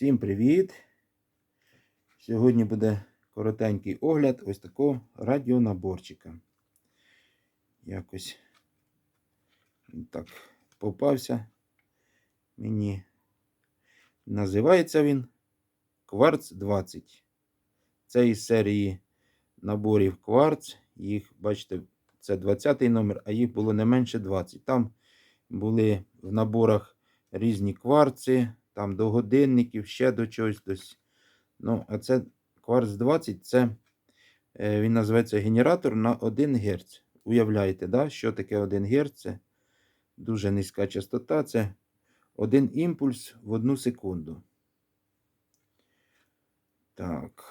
Всім привіт! Сьогодні буде коротенький огляд ось такого радіонаборчика. Якось так попався. Мені називається він Кварц 20. Це із серії наборів Кварц. Їх, бачите, це 20-й номер, а їх було не менше 20. Там були в наборах різні кварци, там до годинників, ще до чогось. Дось. Ну, а це кварц 20, це е, він називається генератор на 1 Гц. Уявляєте, да, що таке 1 Гц? Це дуже низька частота. Це один імпульс в одну секунду. Так.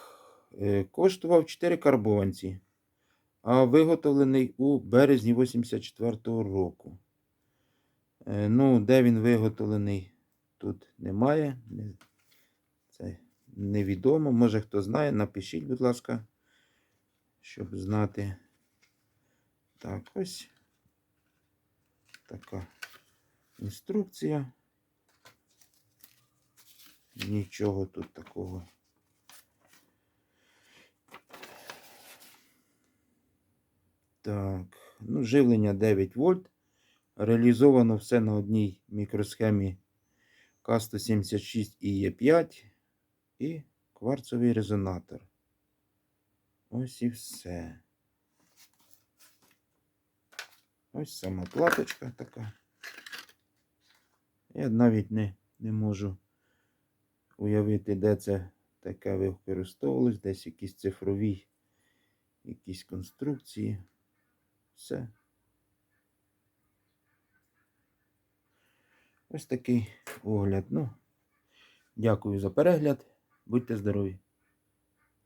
Е, коштував 4 карбованці, а виготовлений у березні 84-го року. Е, Ну, де він виготовлений, тут немає. Це невідомо. Може хто знає, напишіть, будь ласка, щоб знати. Так, ось така інструкція. Нічого тут такого. Так, ну, живлення 9 вольт. Реалізовано все на одній мікросхемі К176 і Е5 і кварцовий резонатор. Ось і все. Ось сама платочка така. Я навіть не, не можу уявити, де це таке використовувалось, десь якісь цифрові, якісь конструкції. Все. Ось такий огляд. Ну, дякую за перегляд. Будьте здорові!